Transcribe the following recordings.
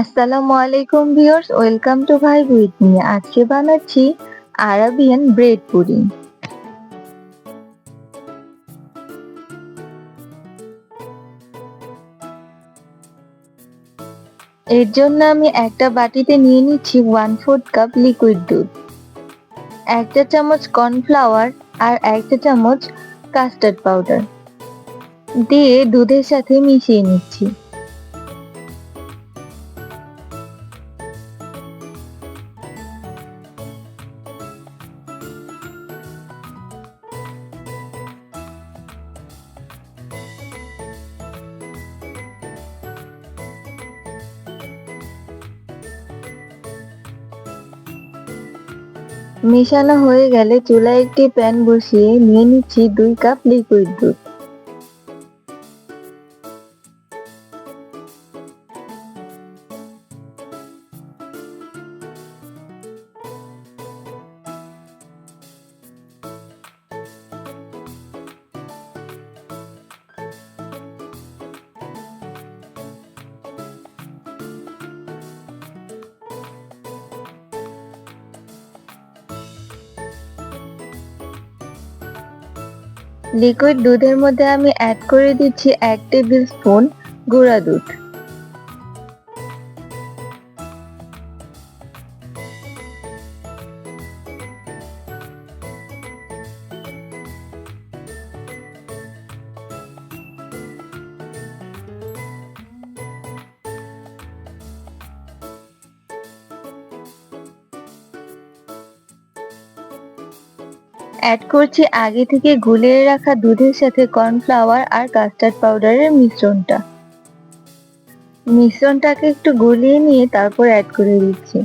আসসালামু আলাইকুম viewers, welcome to ভাই উইথ মি। আজকে বানাচ্ছি আরাবিয়ান ব্রেড পুডিং এর জন্য আমি একটা বাটিতে নিয়ে নিচ্ছি ওয়ান ফোর্থ কাপ লিকুইড দুধ, একটা চামচ কর্নফ্লাওয়ার আর একটা চামচ কাস্টার্ড পাউডার দিয়ে দুধের সাথে মিশিয়ে নিচ্ছি। মেশানো হয়ে গেলে চুলায় একটি প্যান বসিয়ে নিয়ে নিচ্ছি দুই কাপ লিকুইড দুধ। লিকুইড দুধের মধ্যে আমি অ্যাড করে দিচ্ছি এক টেবিল স্পুন গুঁড়া দুধ। অ্যাড করছি আগে থেকে গুলিয়ে রাখা দুধের সাথে কর্নফ্লাওয়ার আর কাস্টার্ড পাউডারের মিশ্রণটা। মিশ্রণটাকে একটু গুলিয়ে নিয়ে তারপর অ্যাড করে দিচ্ছি।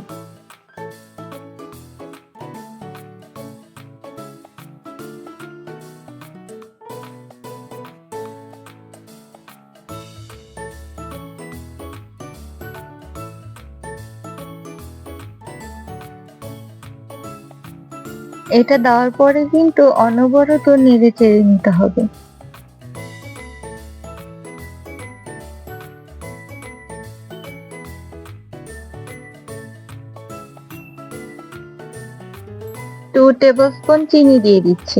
এটা দেওয়ার পরে কিন্তু অনবরত নেড়ে চেড়ে নিতে হবে। টু টেবিল স্পুন চিনি দিয়ে দিচ্ছি।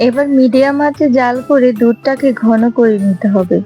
এবার মিডিয়াম আঁচে জাল করে দুধটাকে ঘন করে নিতে হবে।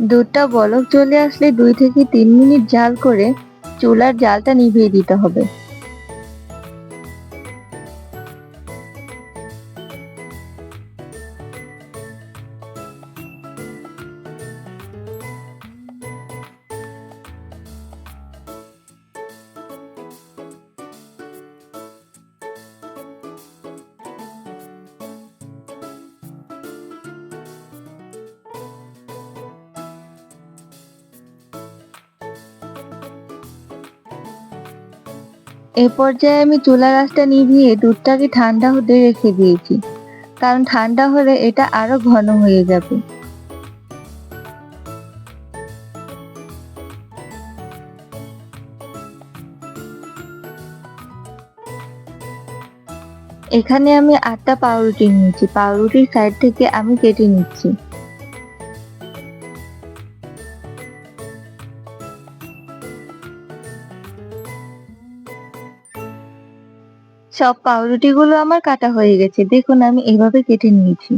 দুধটা বলক চলে আসলে দুই থেকে তিন মিনিট জাল করে চুলার জালটা নিভিয়ে দিতে হবে। এ পর্যায়ে আমি চুলা গাছটা নিভিয়ে দুধটাকে ঠান্ডা হতে রেখে দিয়েছি। কারণ ঠান্ডা হলে এটা আরও ঘন হয়ে যাবে। এখানে আমি আটটা পাউরুটি নিয়েছি। পাউরুটির সাইড থেকে আমি কেটে নিচ্ছি। সব পাউরুটি গুলো আমার কাটা হয়ে গেছে। দেখুন আমি এভাবে কেটে নিয়েছি।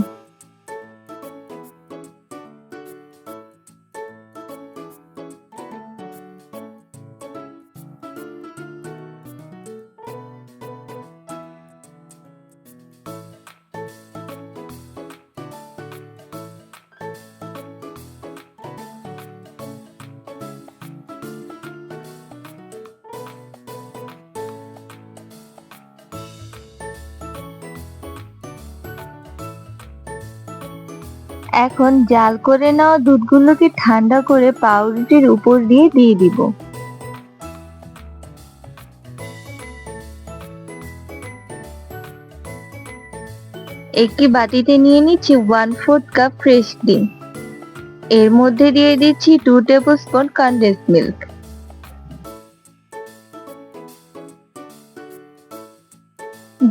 এখন জাল করে নেওয়া দুধগুলোকে ঠান্ডা করে পাউরুটির উপর দিয়ে দিয়ে দিব। একটি বাটিতে নিয়ে নিচ্ছি ওয়ান ফোর্থ কাপ ফ্রেশ ডিম। এর মধ্যে দিয়ে দিচ্ছি two tablespoon condensed milk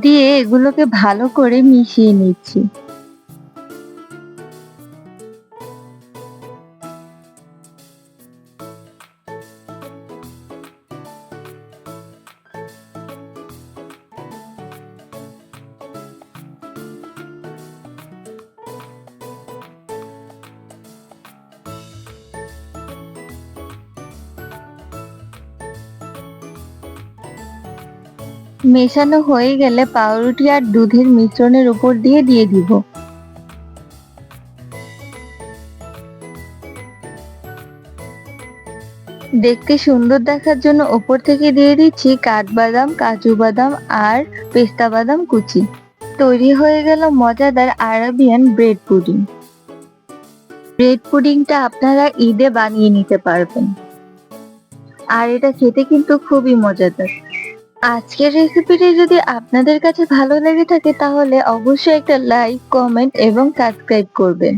দিয়ে এগুলোকে ভালো করে মিশিয়ে নিচ্ছি। মেশানো হয়ে গেলে পাউরুটি আর দুধের মিশ্রণের উপর দিয়ে দিয়ে দিব। দেখতে সুন্দর দেখার জন্য ওপর থেকে দিয়ে দিচ্ছি কাঠবাদাম, কাজু বাদাম আর পেস্তা বাদাম কুচি। তৈরি হয়ে গেল মজাদার আরাবিয়ান ব্রেড পুডিং। ব্রেড পুডিংটা আপনারা ঈদে বানিয়ে নিতে পারবেন। আর এটা খেতে কিন্তু খুবই মজাদার। আজকের রেসিপিটি যদি আপনাদের কাছে ভালো লেগে থাকে, তাহলে অবশ্যই একটা লাইক কমেন্ট এবং সাবস্ক্রাইব করবেন।